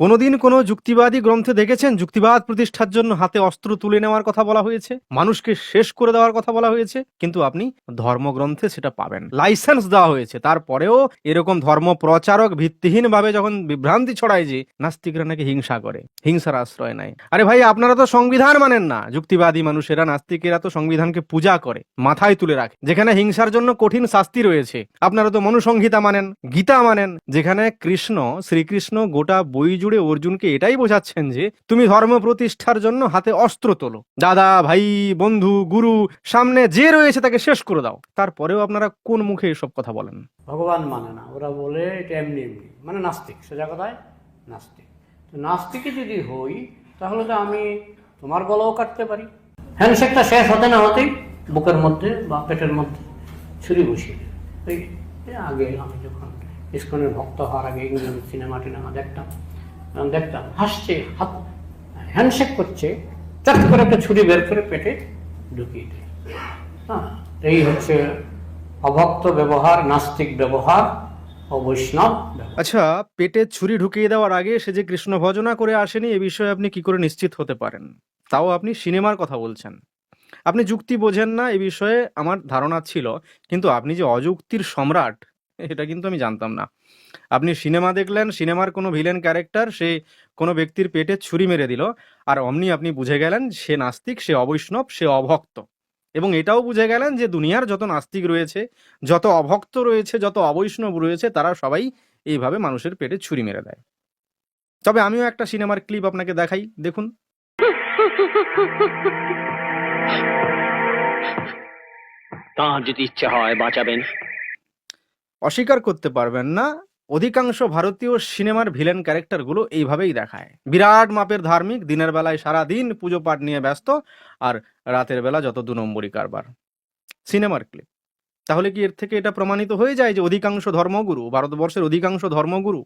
কোনোদিন কোনো যুক্তিবাদী গ্রন্থে দেখেছেন? যুক্তিবাদ প্রতিষ্ঠার জন্য হাতে অস্ত্র তুলে নেওয়ার কথা বলা হয়েছে, মানুষকে শেষ করে দেওয়ার কথা বলা হয়েছে, কিন্তু আপনি ধর্মগ্রন্থে সেটা পাবেন। লাইসেন্স দেওয়া হয়েছে, তারপরেও এরকম ধর্ম প্রচারক ভিত্তিহীনভাবে যখন বিভ্রান্তি ছড়ায় যে নাস্তিকরা নাকি হিংসা করে, হিংসার আশ্রয় নাই আরে ভাই, আপনারা তো সংবিধান মানেন না। যুক্তিবাদী মানুষেরা, নাস্তিকেরা তো সংবিধানকে পূজা করে, মাথায় তুলে রাখে। যেখানে হিংসার জন্য কঠিন শাস্তি রয়েছে, আপনারা তো মনুসংহিতা মানেন, গীতা মানেন, যেখানে কৃষ্ণ, শ্রীকৃষ্ণ গোটা বই জুড়ে অর্জুনকে এটাই বোঝাচ্ছেন যে তুমি ধর্ম প্রতিষ্ঠার জন্য হাতে অস্ত্র তোলো। দাদা, ভাই, বন্ধু, গুরু, সামনে যে রয়েছে তাকে শেষ করে দাও। তারপরেও আপনারা কোন মুখে এসব কথা বলেন? ভগবান মানে না। ওরা বলে এটা এমনি এমনি। মানে নাস্তিক। সোজা কথায় নাস্তিক। তো যদি হই, তাহলে তো আমি তোমার গলাও কাটতে পারি। হ্যান্ডশেকটা শেষ হতে না হতেই বুকের মধ্যে বা পেটের মধ্যে ছুরি বসিয়ে এই আগে আমি যখন ইস্কনের ভক্ত হওয়ার আগে সিনেমা টিনেমা দেখতাম দেখতাম, হাসছে, হাত হ্যান্ডশেক করছে চাক করে একটা ছুরি বের করে পেটে ঢুকিয়ে দেয়। হ্যাঁ এই হচ্ছে অভক্ত ব্যবহার, নাস্তিক ব্যবহার। আচ্ছা পেটে ছুরি ঢুকিয়ে দেওয়ার আগে সে যে কৃষ্ণ ভজনা করে আসেনি, এ বিষয়ে আপনি কি করে নিশ্চিত হতে পারেন? তাও আপনি সিনেমার কথা বলছেন। আপনি যুক্তি বোঝেন না এ বিষয়ে, আমার ধারণা ছিল, কিন্তু আপনি যে অযুক্তির সম্রাট এটা কিন্তু আমি জানতাম না। আপনি সিনেমা দেখলেন, সিনেমার কোনো ভিলেন ক্যারেক্টার, সে কোনো ব্যক্তির পেটে ছুরি মেরে দিল, আর অমনি আপনি বুঝে গেলেন সে নাস্তিক, সে অবৈষ্ণব, সে অভক্ত। এবং এটাও বুঝে গেলেন যে দুনিয়ার যত নাস্তিক রয়েছে, যত অভক্ত রয়েছে, যত অবৈষ্ণব রয়েছে, তারা সবাই এইভাবে মানুষের পেটে ছুরি মেরে দেয়। তবে আমিও একটা সিনেমার ক্লিপ আপনাকে দেখাই, দেখুন। তাঁর যদি ইচ্ছে হয় বাঁচাবেন। অস্বীকার করতে পারবেন না। অধিকাংশ ভারতীয় সিনেমার ভিলেন ক্যারেক্টারগুলো এইভাবেই দেখায়। বিরাট মাপের ধার্মিক, দিনের বেলায় সারা দিন পুজো পাঠ নিয়ে ব্যস্ত আর রাতের বেলা যত দু নম্বরই কারবার। সিনেমার ক্লিপ তাহলে কি এর থেকে এটা প্রমাণিত হয়ে যায় যে অধিকাংশ ধর্মগুরু, ভারতবর্ষের অধিকাংশ ধর্মগুরু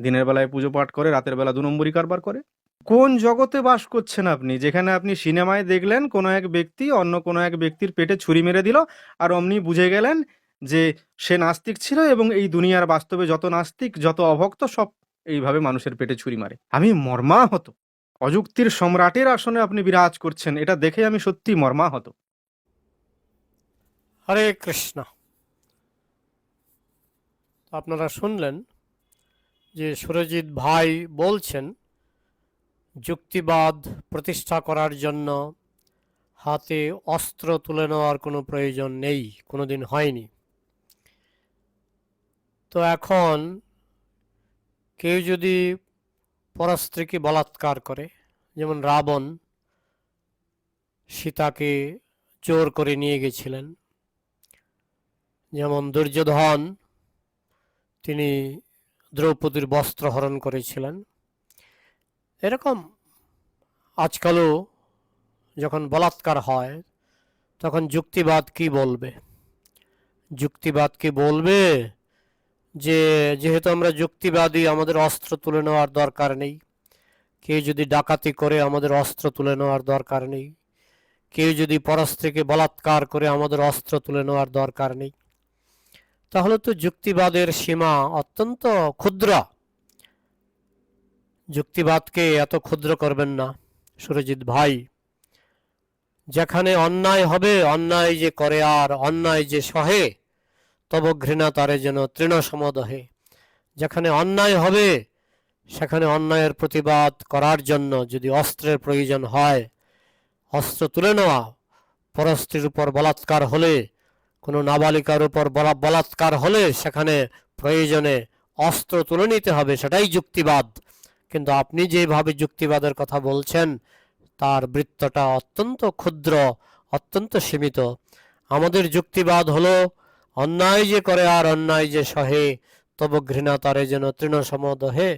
দিনের বেলায় পুজো পাঠ করে, রাতের বেলা দু নম্বরই কারবার করে? কোন জগতে বাস করছেন আপনি? যেখানে আপনি সিনেমায় দেখলেন, কোনো এক ব্যক্তি অন্য কোনো এক ব্যক্তির পেটে ছুরি মেরে দিল আর অমনি বুঝে গেলেন যে সে নাস্তিক ছিল এবং এই দুনিয়ার বাস্তবে যত নাস্তিক, যত অভক্ত সব এইভাবে মানুষের পেটে ছুরি মারে। আমি মর্মাহত। অযুক্তির সম্রাটের আসনে আপনি বিরাজ করছেন, এটা দেখে আমি সত্যি মর্মাহত। হরে কৃষ্ণ। আপনারা শুনলেন যে সুরজিৎ ভাই বলছেন, যুক্তিবাদ প্রতিষ্ঠা করার জন্য হাতে অস্ত্র তুলে নেওয়ার কোনো প্রয়োজন নেই, কোনোদিন হয়নি। তো এখন কেউ যদি পরস্ত্রীকে বলাৎকার করে, যেমন রাবণ, সীতাকে জোর করে নিয়ে গেছিলেন। যেমন দুর্যোধন, তিনি দ্রৌপদীর বস্ত্র হরণ করেছিলেন। এরকম আজকালও যখন বলাৎকার হয়, তখন যুক্তিবাদ কি বলবে? যুক্তিবাদ কি বলবে? যে যেহেতু আমরা যুক্তিবাদী, আমাদের অস্ত্র তুলে নেওয়ার দরকার নেই। কেউ যদি ডাকাতি করে, আমাদের অস্ত্র তুলে নেওয়ার দরকার নেই। কেউ যদি পরস্ত্রীকে বলাৎকার করে, আমাদের অস্ত্র তুলে নেওয়ার দরকার নেই। তাহলে তো যুক্তিবাদের সীমা অত্যন্ত ক্ষুদ্র। যুক্তিবাদকে এত ক্ষুদ্র করবেন না, সুরজিৎ ভাই। যেখানে অন্যায় হবে, অন্যায় যে করে আর অন্যায় যে সহে তব ঘৃণা তারে যেন তৃণ সমদহে যেখানে অন্যায় হবে, সেখানে অন্যায়ের প্রতিবাদ করার জন্য যদি অস্ত্রের প্রয়োজন হয়, অস্ত্র তুলে নেওয়া, পরস্ত্রীর উপর বলাৎকার হলে, কোনো নাবালিকার উপর বলা বলাৎকার হলে সেখানে প্রয়োজনে অস্ত্র তুলে নিতে হবে, সেটাই যুক্তিবাদ। কিন্তু আপনি যেভাবে যুক্তিবাদের কথা বলছেন, তার বৃত্তটা অত্যন্ত ক্ষুদ্র, অত্যন্ত সীমিত। আমাদের যুক্তিবাদ হলো অন্যায় যে করে আর অন্যায় যে সহে, তব ঘৃণা তারে যেন তৃণ সমদহে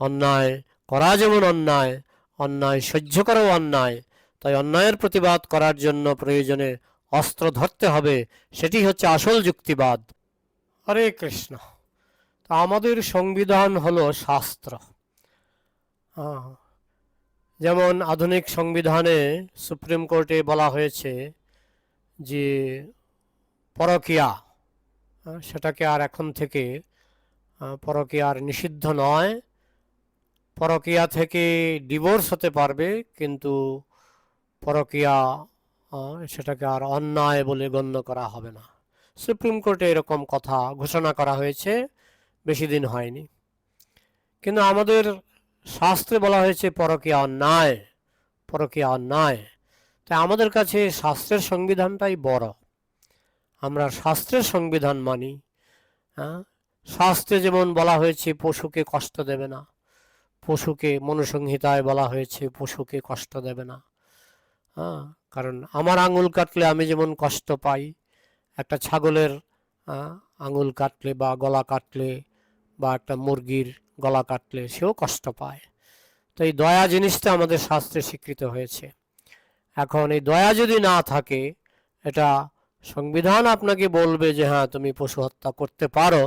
অন্যায় করা যেমন অন্যায় অন্যায় সহ্য করাও অন্যায়। তাই অন্যায়ের প্রতিবাদ করার জন্য প্রয়োজনে অস্ত্র ধরতে হবে, সেটি হচ্ছে আসল যুক্তিবাদ। হরে কৃষ্ণ, তা আমাদের সংবিধান হলো শাস্ত্র। যেমন আধুনিক সংবিধানে সুপ্রিম কোর্টে বলা হয়েছে যে পরকিয়া। সেটাকে আর এখন থেকে আহ, পরকিয়া আর নিষিদ্ধ নয়। পরকিয়া থেকে ডিভোর্স হতে পারবে কিন্তু পরকিয়া সেটাকে আর অন্যায় বলে গণ্য করা হবে না। সুপ্রিম কোর্টে এরকম কথা ঘোষণা করা হয়েছে বেশি দিন হয়নি। কিন্তু আমাদের শাস্ত্রে বলা হয়েছে পরকিয়া অন্যায় পরকিয়া অন্যায়। তাই আমাদের কাছে শাস্ত্রের সংবিধানটাই বড়। আমরা শাস্ত্রের সংবিধান মানি হ্যাঁ? শাস্ত্রে যেমন বলা হয়েছে পশুকে কষ্ট দেবে না। পশুকে মনুসংহিতায় বলা হয়েছে পশুকে কষ্ট দেবে না। হ্যাঁ? কারণ আমার আঙুল কাটলে আমি যেমন কষ্ট পাই একটা ছাগলের আহ, আঙুল কাটলে বা গলা কাটলে বা একটা মুরগির গলা কাটলে সেও কষ্ট পায়। তো এই দয়া জিনিসটা আমাদের শাস্ত্রে স্বীকৃত হয়েছে। এখন এই দয়া যদি না থাকে এটা সংবিধান আপনাকে বলবে যে হ্যাঁ তুমি পশু হত্যা করতে পারো,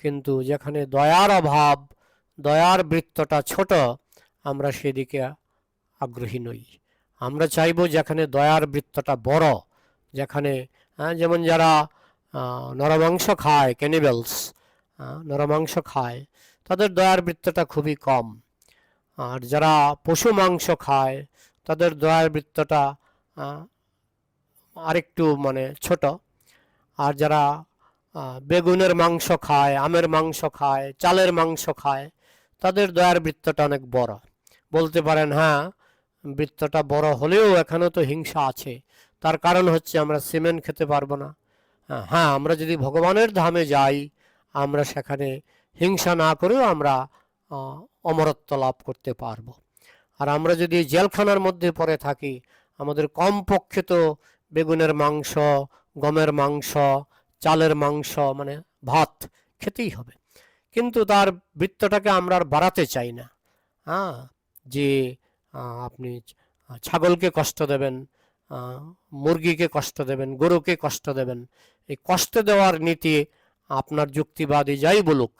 কিন্তু যেখানে দয়ার অভাব, দয়ার বৃত্তটা ছোট, আমরা সেদিকে আগ্রহী নই। আমরা চাইব যেখানে দয়ার বৃত্তটা বড়, যেখানে যেমন যারা নরমাংস খায় ক্যানিবেলস নরমাংস খায়, তাদের দয়ার বৃত্তটা খুবই কম। আর যারা পশু মাংস খায়, তাদের দয়ার বৃত্তটা আরেকটু মানে ছোট। আর যারা বেগুনের মাংস খায়, আমের মাংস খায়, চালের মাংস খায়, তাদের দয়ার বৃত্তটা অনেক বড়। বলতে পারেন হ্যাঁ বৃত্তটা বড় হলেও এখানেও তো হিংসা আছে। তার কারণ হচ্ছে আমরা সিমেন্ট খেতে পারব না। হ্যাঁ আমরা যদি ভগবানের ধামে যাই, আমরা সেখানে হিংসা না করেও আমরা অমরত্ব লাভ করতে পারব। আর আমরা যদি জেলখানার মধ্যে পড়ে থাকি, আমাদের কমপক্ষে তো বেগুনের মাংস, গমের মাংস, চালের মাংস মানে ভাত খেতেই হবে। কিন্তু তার বৃত্তটাকে আমরা আর বাড়াতে চাই না। হ্যাঁ যে আপনি ছাগলকে কষ্ট দেবেন মুরগিকে কষ্ট দেবেন, গরুকে কষ্ট দেবেন, এই কষ্ট দেওয়ার নীতি আপনার যুক্তিবাদী যাই বলুক,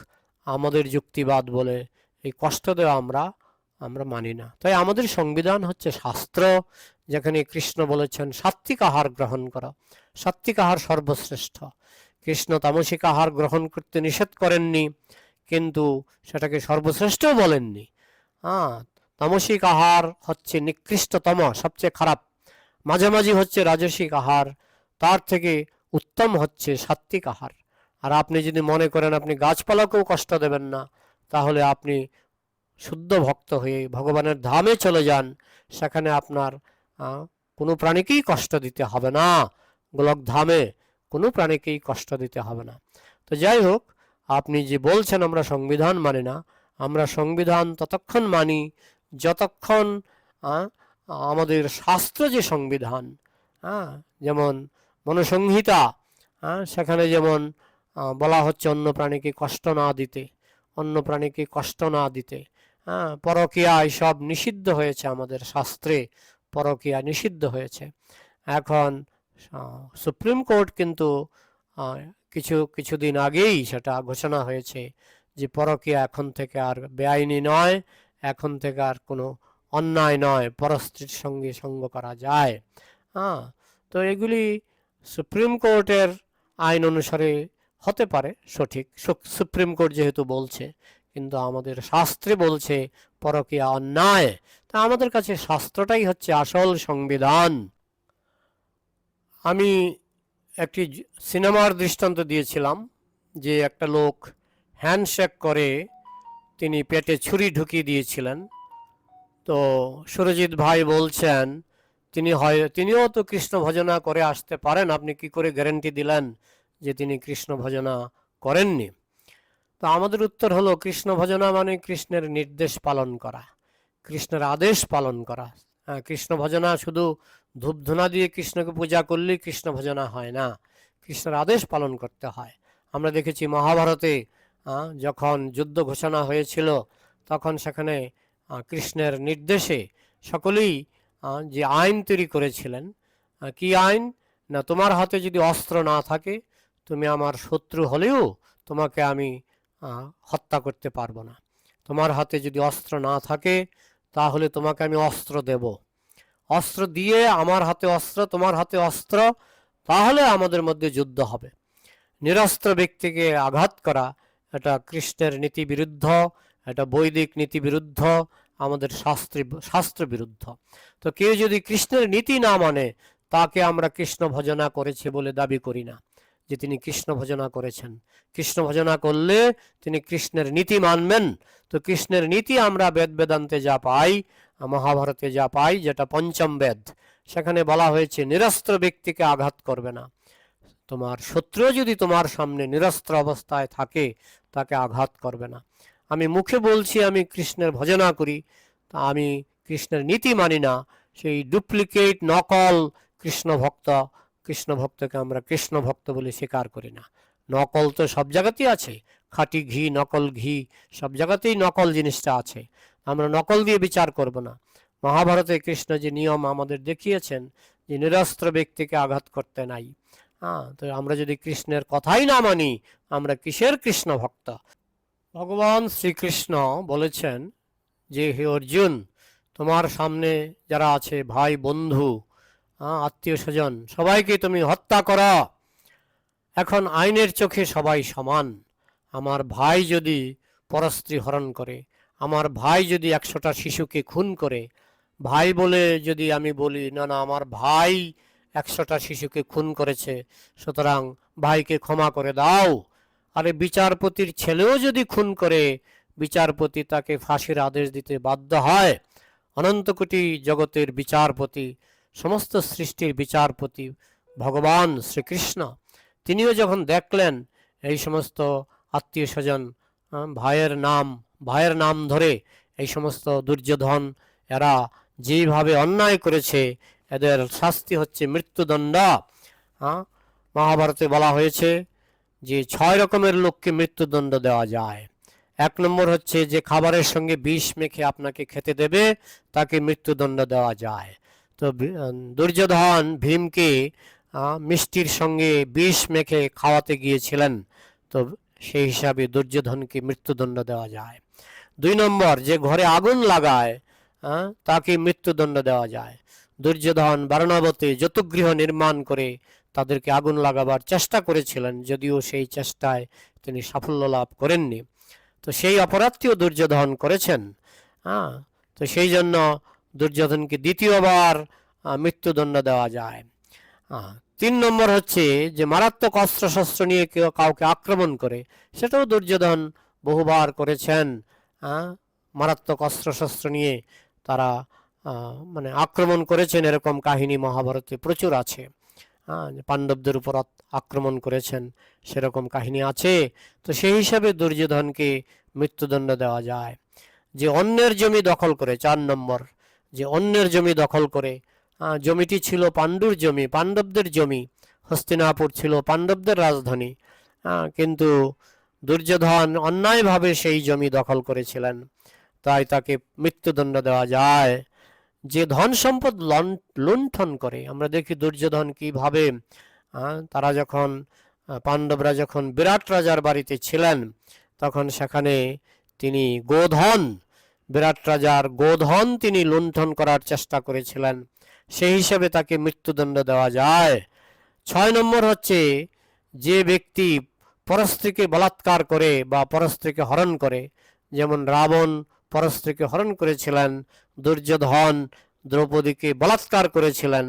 আমাদের যুক্তিবাদ বলে এই কষ্ট দেওয়া আমরা আমরা মানি না। তাই আমাদের সংবিধান হচ্ছে শাস্ত্র, যেখানে কৃষ্ণ বলেছেন সাত্বিক আহার গ্রহণ করা। সাত্বিক আহার সর্বশ্রেষ্ঠ। কৃষ্ণ তামসিক আহার গ্রহণ করতে নিষেধ করেননি, কিন্তু সেটাকে সর্বশ্রেষ্ঠ বলেননি। হ্যাঁ তামসিক আহার হচ্ছে নিকৃষ্টতম, সবচেয়ে খারাপ। মাঝামাঝি হচ্ছে রাজসিক আহার, তার থেকে উত্তম হচ্ছে সাত্বিক আহার। আর আপনি যদি মনে করেন আপনি গাছপালাকেও কষ্ট দেবেন না, তাহলে আপনি শুদ্ধ ভক্ত হয়ে ভগবানের ধামে চলে যান, সেখানে আপনার কোনো প্রাণীকেই কষ্ট দিতে হবে না। গোলক ধামে কোনো প্রাণীকেই কষ্ট দিতে হবে না। তো যাই হোক, আপনি যে বলছেন আমরা সংবিধান মানি না, আমরা সংবিধান ততক্ষণ মানি যতক্ষণ আমাদের শাস্ত্র যে সংবিধান হ্যাঁ যেমন মনুসংহিতা হ্যাঁ সেখানে যেমন বলা হচ্ছে অন্য প্রাণীকে কষ্ট না দিতে, অন্য প্রাণীকে কষ্ট না দিতে। হ্যাঁ পরকীয়া সব নিষিদ্ধ হয়েছে আমাদের শাস্ত্রে, পরকীয়া নিষিদ্ধ হয়েছে। এখন সুপ্রিম কোর্ট কিন্তু কিছু, কিছুদিন আগেই সেটা ঘোষণা হয়েছে যে পরকীয়া এখন থেকে আর বেআইনি নয়, এখন থেকে আর কোনো অন্যায় নয়, পরস্ত্রীর সঙ্গে সঙ্গ করা যায়। হ্যাঁ তো এগুলি সুপ্রিম কোর্টের আইন অনুসারে হতে পারে, সঠিক। সুপ্রিম কোর্ট যেহেতু বলছে কিন্তু আমাদের শাস্ত্রে বলছে, পরকীয়া, অন্যায়। তা আমাদের কাছে শাস্ত্রটাই হচ্ছে আসল সংবিধান। আমি একটি সিনেমার দৃষ্টান্ত দিয়েছিলাম, যে একটা লোক হ্যান্ডশেক করে তিনি পেটে ছুরি ঢুকিয়ে দিয়েছিলেন। তো সুরজিৎ ভাই বলছেন, তিনি হয়, তিনিও তো কৃষ্ণ ভজনা করে আসতে পারেন, আপনি কি করে গ্যারেন্টি দিলেন যে তিনি কৃষ্ণ ভজনা করেননি? তো আমাদের উত্তর হলো কৃষ্ণ ভজনা মানে কৃষ্ণের নির্দেশ পালন করা কৃষ্ণের আদেশ পালন করা। হ্যাঁ, কৃষ্ণ ভজনা শুধু ধূপধুনা দিয়ে কৃষ্ণকে পূজা করলেই কৃষ্ণ ভজনা হয় না কৃষ্ণের আদেশ পালন করতে হয়। আমরা দেখেছি মহাভারতে যখন যুদ্ধ ঘোষণা হয়েছিল তখন সেখানে কৃষ্ণের নির্দেশে সকলেই যে আইন তৈরি করেছিলেন কি আইন? না তোমার হাতে যদি অস্ত্র না থাকে তুমি আমার শত্রু হলেও তোমাকে আমি হত্যা করতে পারব না। তোমার হাতে যদি অস্ত্র না থাকে, তাহলে তোমাকে আমি অস্ত্র দেব। অস্ত্র দিয়ে আমার হাতে অস্ত্র, তোমার হাতে অস্ত্র, তাহলে আমাদের মধ্যে যুদ্ধ হবে। নিরস্ত্র ব্যক্তিকে আঘাত করা, এটা কৃষ্ণের নীতি বিরুদ্ধ, এটা বৈদিক নীতি বিরুদ্ধ, আমাদের শাস্ত্রী, শাস্ত্র বিরুদ্ধ। তো কেউ যদি কৃষ্ণের নীতি না মানে তাকে আমরা কৃষ্ণ ভজনা করেছে বলে দাবি করি না। যে তিনি কৃষ্ণ ভজনা করেছেন। কৃষ্ণ ভজনা করলে তিনি কৃষ্ণের নীতি মানবেন। তো কৃষ্ণের নীতি আমরা বেদ বেদান্তে যা পাই, মহাভারতে যা পাই, যেটা পঞ্চম বেদ, সেখানে বলা হয়েছে, নিরস্ত্র ব্যক্তিকে আঘাত করবে না। তোমার শত্রু যদি তোমার সামনে নিরস্ত্র অবস্থায় থাকে, তাকে আঘাত করবে না। আমি মুখে বলছি, আমি কৃষ্ণের ভজনা করি, তা আমি কৃষ্ণের নীতি মানি না। সেই ডুপ্লিকেট, নকল কৃষ্ণ ভক্ত কৃষ্ণ ভক্তকে আমরা কৃষ্ণ ভক্ত বলে স্বীকার করি না। নকল তো সব জায়গাতেই আছে। খাঁটি ঘি, নকল ঘি, সব জায়গাতেই নকল জিনিসটা আছে। আমরা নকল দিয়ে বিচার করব না। মহাভারতে কৃষ্ণ যে নিয়ম আমাদের দেখিয়েছেন যে নিরস্ত্র ব্যক্তিকে আঘাত করতে নাই। হ্যাঁ তো আমরা যদি কৃষ্ণের কথাই না মানি, আমরা কিসের কৃষ্ণ ভক্ত ভগবান শ্রীকৃষ্ণ বলেছেন যে, হে অর্জুন, তোমার সামনে যারা আছে, ভাই, বন্ধু আত্মীয় স্বজন, সবাইকে তুমি হত্যা করো। এখন আইনের চোখে সবাই সমান। আমার ভাই যদি পরস্ত্রী হরণ করে, আমার ভাই যদি একশোটা শিশুকে খুন করে, ভাই বলে যদি আমি বলি, না না, আমার ভাই একশোটা শিশুকে খুন করেছে, সুতরাং ভাইকে ক্ষমা করে দাও। আরে বিচারপতির ছেলেও যদি খুন করে, বিচারপতি তাকে ফাঁসির আদেশ দিতে বাধ্য হয়। অনন্তকোটি জগতের বিচারপতি সমস্ত সৃষ্টির বিচারপতি ভগবান শ্রীকৃষ্ণ। তিনিও যখন দেখলেন এই সমস্ত আত্মীয় স্বজন ভাইয়ের নাম ভাইয়ের নাম ধরে এই সমস্ত দুর্যোধন, এরা যেভাবে অন্যায় করেছে, এদের শাস্তি হচ্ছে মৃত্যুদণ্ড। মহাভারতে বলা হয়েছে যে ছয় রকমের লোককে মৃত্যুদণ্ড দেওয়া যায়। এক নম্বর হচ্ছে যে খাবারের সঙ্গে বিষ মেখে আপনাকে খেতে দেবে, তাকে মৃত্যুদণ্ড দেওয়া যায়। তো দুর্যোধন ভীমকে মিষ্টির সঙ্গে বিষ মেখে খাওয়াতে গিয়েছিলেন। তো সেই হিসাবে দুর্যোধনকে মৃত্যুদণ্ড দেওয়া যায়। দুই নম্বর, যে ঘরে আগুন লাগায় তাকে মৃত্যুদণ্ড দেওয়া যায়। দুর্যোধন বারণাবতে যতগৃহ নির্মাণ করে তাদেরকে আগুন লাগাবার চেষ্টা করেছিলেন, যদিও সেই চেষ্টায় তিনি সাফল্য লাভ করেননি। তো সেই অপরাধটিও দুর্যোধন করেছেন। হ্যাঁ তো সেই জন্য দুর্যোধনকে দ্বিতীয়বার মৃত্যুদণ্ড দেওয়া যায়। তিন নম্বর হচ্ছে যে মারাত্মক অস্ত্রশস্ত্র নিয়ে কেউ কাউকে আক্রমণ করে, সেটাও দুর্যোধন বহুবার করেছেন। মারাত্মক অস্ত্রশস্ত্র নিয়ে তারা মানে আক্রমণ করেছেন, এরকম কাহিনী মহাভারতে প্রচুর আছে। পাণ্ডবদের উপর আক্রমণ করেছেন, সেরকম কাহিনী আছে। তো সেই হিসাবে দুর্যোধনকে মৃত্যুদণ্ড দেওয়া যায়। যে অন্যের জমি দখল করে, চার নম্বর যে অন্যের জমি দখল করে। জমিটি ছিল পাণ্ডুর জমি, পাণ্ডবদের জমি। হস্তিনাপুর ছিল পাণ্ডবদের রাজধানী। কিন্তু দুর্যোধন অন্যায়ভাবে সেই জমি দখল করেছিলেন। তাই তাকে মৃত্যুদণ্ড দেওয়া যায়। যে ধন সম্পদ লুণ্ঠন করে, আমরা দেখি দুর্যোধন কীভাবে তারা যখন পাণ্ডবরা যখন বিরাট রাজার বাড়িতে ছিলেন, তখন সেখানে তিনি গোধন বিরাট রাজার গোধন তিনি লুণ্ঠন করার চেষ্টা করেছিলেন। সেই হিসেবে তাকে মৃত্যুদণ্ড দেওয়া যায়। ছয় নম্বর হচ্ছে, যে ব্যক্তি পরস্ত্রীকে বলাৎকার করে বা পরস্ত্রীকে হরণ করে, যেমন রাবণ পরস্ত্রীকে হরণ করেছিলেন, দুর্যোধন দ্রৌপদীকে বলাৎকার করেছিলেন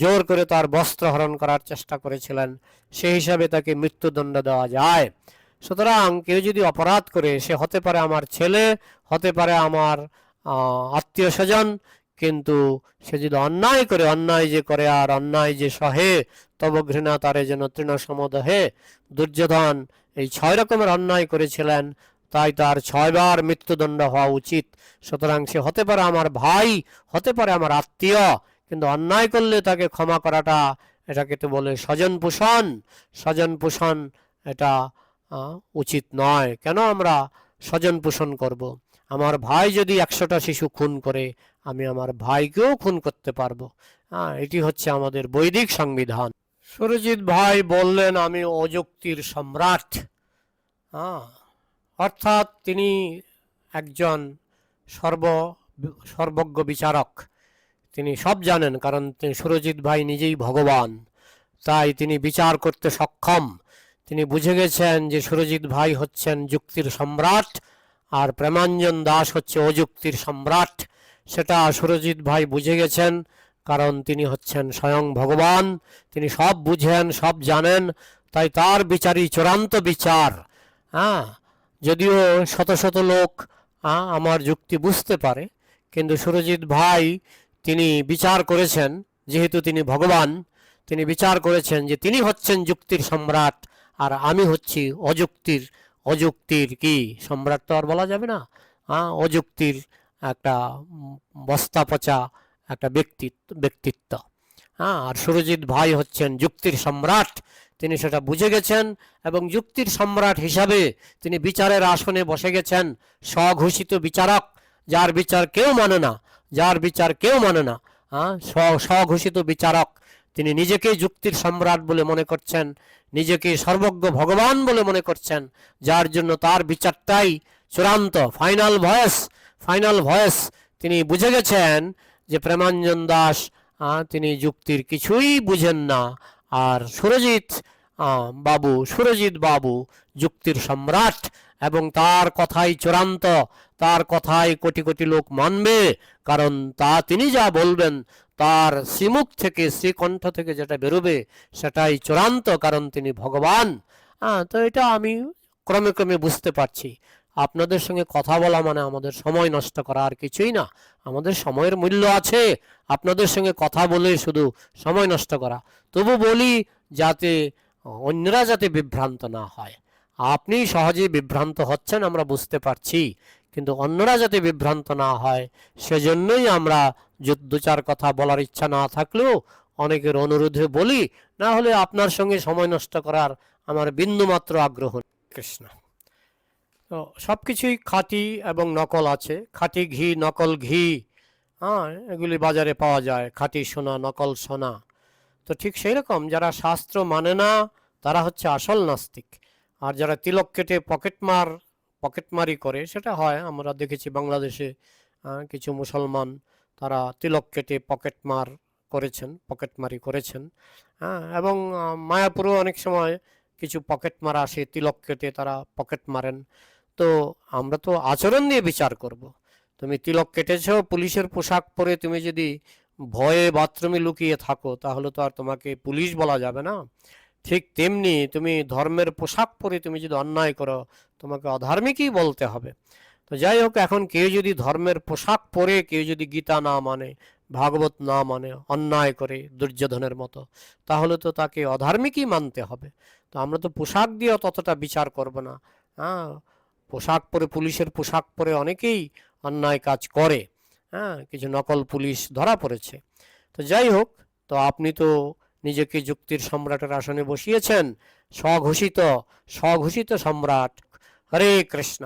জোর করে তার বস্ত্র হরণ করার চেষ্টা করেছিলেন, সেই হিসাবে তাকে মৃত্যুদণ্ড দেওয়া যায়। সুতরাং কেউ যদি অপরাধ করে, সে হতে পারে আমার ছেলে, হতে পারে আমার আত্মীয় স্বজন কিন্তু সে যদি অন্যায় করে, অন্যায় যে করে আর অন্যায় যে সহে, তব ঘৃণা তারে যেন তৃণ সমদহে। দুর্যোধন এই ছয় রকমের অন্যায় করেছিলেন, তাই তার ছয়বার মৃত্যুদণ্ড হওয়া উচিত। সুতরাং সে হতে পারে আমার ভাই, হতে পারে আমার আত্মীয়, কিন্তু অন্যায় করলে তাকে ক্ষমা করাটা, এটাকে তো বলে স্বজন পোষণ স্বজন পোষণ এটা উচিত নয়। কেন আমরা স্বজন পোষণ করব। আমার ভাই যদি একশোটা শিশু খুন করে, আমি আমার ভাইকেও খুন করতে পারব। হ্যাঁ এটি হচ্ছে আমাদের বৈদিক সংবিধান। সুরজিৎ ভাই বললেন, আমি অযুক্তির সম্রাট। হ্যাঁ অর্থাৎ তিনি একজন সর্ব, সর্বজ্ঞ বিচারক। তিনি সব জানেন, কারণ সুরজিৎ ভাই নিজেই ভগবান। তাই তিনি বিচার করতে সক্ষম। তিনি বুঝে গেছেন যে সুরজিৎ ভাই হচ্ছেন যুক্তির সম্রাট আর প্রেমাঞ্জন দাস হচ্ছে অযুক্তির সম্রাট। সেটা সুরজিৎ ভাই বুঝে গেছেন, কারণ তিনি হচ্ছেন স্বয়ং ভগবান। তিনি সব বুঝেন, সব জানেন, তাই তার বিচারই চূড়ান্ত বিচার। হ্যাঁ যদিও শত শত লোক আমার যুক্তি বুঝতে পারে, কিন্তু সুরজিৎ ভাই তিনি বিচার করেছেন, যেহেতু তিনি ভগবান, তিনি বিচার করেছেন যে তিনি হচ্ছেন যুক্তির সম্রাট। আর আমি হচ্ছি অযুক্তির অযুক্তির কি? সম্রাট তো আর বলা যাবে না। হ্যাঁ অযুক্তির একটা বস্তা পচা একটা ব্যক্তিত্ব ব্যক্তিত্ব। হ্যাঁ আর সুরজিৎ ভাই হচ্ছেন যুক্তির সম্রাট। তিনি সেটা বুঝে গেছেন এবং যুক্তির সম্রাট হিসাবে তিনি বিচারের আসনে বসে গেছেন। স্বঘোষিত বিচারক, যার বিচার কেউ মানে না, যার বিচার কেউ মানে না। হ্যাঁ স্ব- স্বঘোষিত বিচারক তিনি নিজেকে যুক্তির সম্রাট বলে মনে করছেন নিজেকে সর্বজ্ঞ ভগবান বলে মনে করছেন, যার জন্য তার বিচারটাই চূড়ান্ত ফাইনাল ভয়েস ফাইনাল ভয়েস তিনি বুঝে গেছেন যে প্রেমাঞ্জন দাস তিনি যুক্তির কিছুই বুঝেন না। আর সুরজিৎ বাবু সুরজিৎ বাবু যুক্তির সম্রাট এবং তার কথাই চূড়ান্ত, তার কথাই কোটি কোটি লোক মানবে, কারণ তা তিনি যা বলবেন তার শ্রীমুখ থেকে, শ্রীকণ্ঠ থেকে যেটা বেরোবে, সেটাই চূড়ান্ত কারণ তিনি ভগবান। হ্যাঁ তো এটা আমি ক্রমে ক্রমে বুঝতে পারছি। আপনাদের সঙ্গে কথা বলা মানে আমাদের সময় নষ্ট করা আর কিছুই না। আমাদের সময়ের মূল্য আছে। আপনাদের সঙ্গে কথা বলে শুধু সময় নষ্ট করা। তবু বলি যাতে অন্যরা যাতে বিভ্রান্ত না হয়। আপনি সহজেই বিভ্রান্ত হচ্ছেন, আমরা বুঝতে পারছি। কিন্তু অন্যরা যাতে বিভ্রান্ত না হয়, সেজন্যই আমরা যু- দু চার কথা বলার ইচ্ছা না থাকলেও অনেকের অনুরোধে বলি, না হলে আপনার সঙ্গে সময় নষ্ট করার আমার বিন্দুমাত্র আগ্রহ কৃষ্ণ। তো সব কিছুই খাঁটি এবং নকল আছে। খাঁটি ঘি, নকল ঘি হ্যাঁ এগুলি বাজারে পাওয়া যায়। খাঁটি সোনা, নকল সোনা। তো ঠিক সেই রকম যারা শাস্ত্র মানে না, তারা হচ্ছে আসল নাস্তিক। আর যারা তিলক কেটে পকেটমার পকেটমারি করে, সেটা হয়। আমরা দেখেছি বাংলাদেশে কিছু মুসলমান তারা তিলক কেটে পকেটমার করেছেন পকেটমারি করেছেন। হ্যাঁ এবং মায়াপুরেও অনেক সময় কিছু পকেট মারা আসে, তিলক কেটে তারা পকেট মারেন। তো আমরা তো আচরণ দিয়ে বিচার করব। তুমি তিলক কেটেছো, পুলিশের পোশাক পরে তুমি যদি ভয়ে বাথরুমে লুকিয়ে থাকো, তাহলে তো আর তোমাকে পুলিশ বলা যাবে না। ঠিক তেমনি তুমি ধর্মের পোশাক পরে তুমি যদি অন্যায় করো, তোমাকে অধার্মিকই বলতে হবে। তো যাই হোক এখন কেউ যদি ধর্মের পোশাক পরে কেউ যদি গীতা না মানে ভাগবত না মানে অন্যায় করে দুর্যোধনের মতো, তাহলে তো তাকে অধার্মিকই মানতে হবে। তো আমরা তো পোশাক দিয়েও ততটা বিচার করব না। হ্যাঁ পোশাক পরে, পুলিশের পোশাক পরে অনেকেই অন্যায় কাজ করে। হ্যাঁ কিছু নকল পুলিশ ধরা পড়েছে। তো যাই হোক তো আপনি তো নিজেকে যুক্তির সম্রাটের আসনে বসিয়েছেন, স্বঘোষিত স্বঘোষিত সম্রাট হরে কৃষ্ণ।